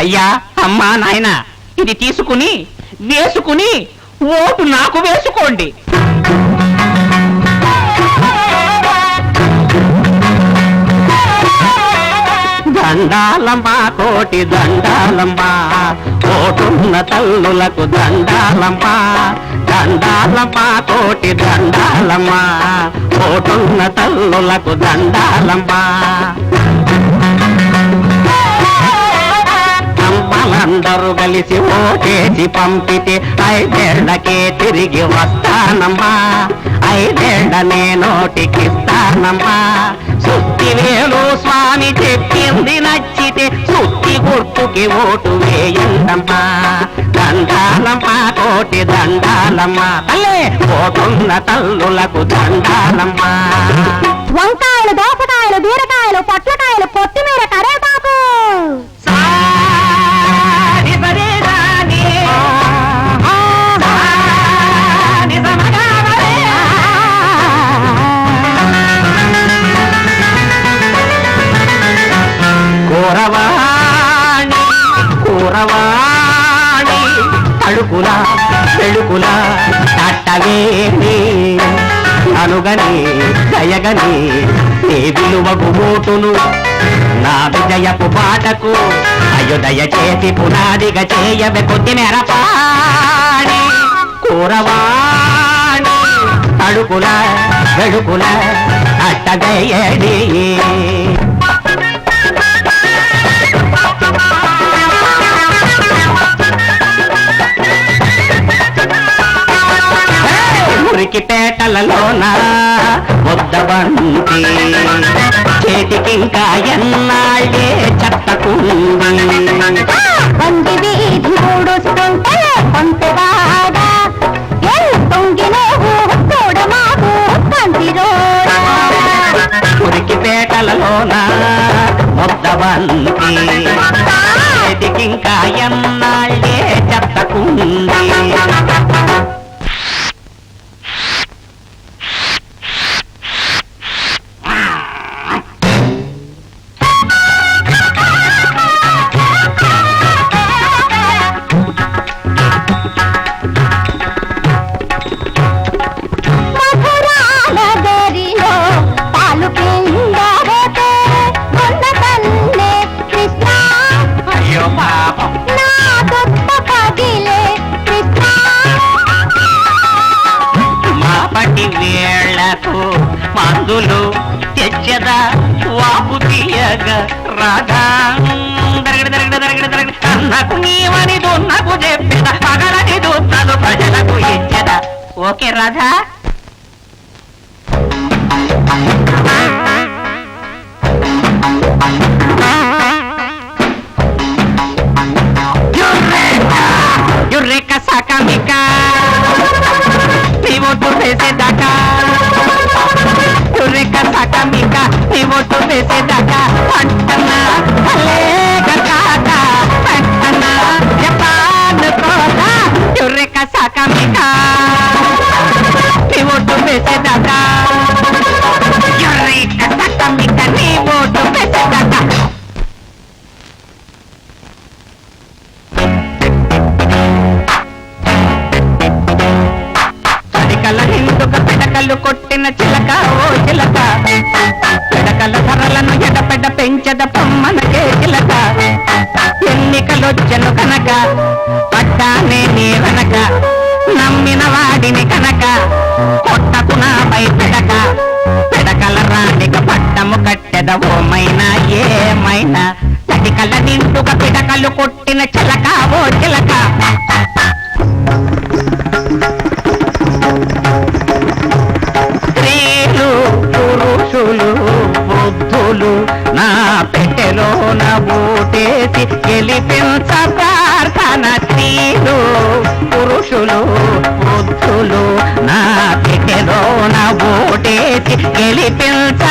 అయ్యా అమ్మా నాయన ఇది తీసుకుని వేసుకుని ఓటు నాకు వేసుకోండి. దండాలమ్మా కోటి దండాలమ్మా ఓటున్న తల్లులకు దండాలమ్మా. దండాలమ్మా కోటి దండాలమ్మా ఓటున్న తల్లులకు దండాలమ్మా. అందరూ కలిసి ఓటేసి పంపితే ఐదేళ్ళకే తిరిగి వస్తానమ్మా. ఐదేళ్ళ నే నోటికిస్తానమ్మా. సుత్తి వేలు స్వామి చెప్పింది నచ్చితే సుత్తి గుర్తుకి ఓటు వేయండమ్మా. దండాలమ్మా కోటి దండాలమ్మా. తల్లే కోటున్న తల్లులకు దండాలమ్మా. వెడుకుల తట్టవేణి అనుగని దయగని నీ విలువకు ఓటును నా విజయపు పాటకు అయోదయ చేసి పునాదిగా చేయవే కొద్ది మెరపాడి కూరవాణి అడుగుల వెడుకుల అట్టగేయడి మురికి పేటలలోన ముద్దబంతి చేతికింకా ఎన్నాళ్ళే చెత్తకుంది వంది వీధి ఊడుస్తుంటే కొంతవాడా మురికి పేటలలోన ముద్దబంతి. మాపటి వేళ్ళకు మందులు తెచ్చదా? వాపు తీయగ రాధా. దరగడ దరగడ దరగడ దరగడ. అన్నకు నీవని దున్నకు చెప్పెద? పగలని దున్నలు ప్రజలకు ఇచ్చద? ఓకే రాధా. యుర్రెక్క సకమిక నీ ఒట్టు వేసేదాకా. యుర్రెక్క సకమిక నీ ఒట్టు వేసేదాకా. అంటనా పిడకలు కొట్టిన చిలక ఓ చిలక. పిడకల ధరలను ఎడపెడ పెంచద పొమ్మనకే చిలక. ఎన్నికలొచ్చను కనుక పడ్డానే నీ వెనక. నమ్మిన వాడిని కనుక కొట్టకు నాపై పిడక. పిడకల రాణిక పట్టము కట్టెద ఓమైనా ఏమైనా. చటికల నిండుగా పిడకలు కొట్టిన చిలక ఓ చిలక. బూటేసి గెలిపించ ప్రార్థన స్త్రీలు పురుషులు వృద్ధులు నా పిటిలో నా బూటేసి గెలిపించ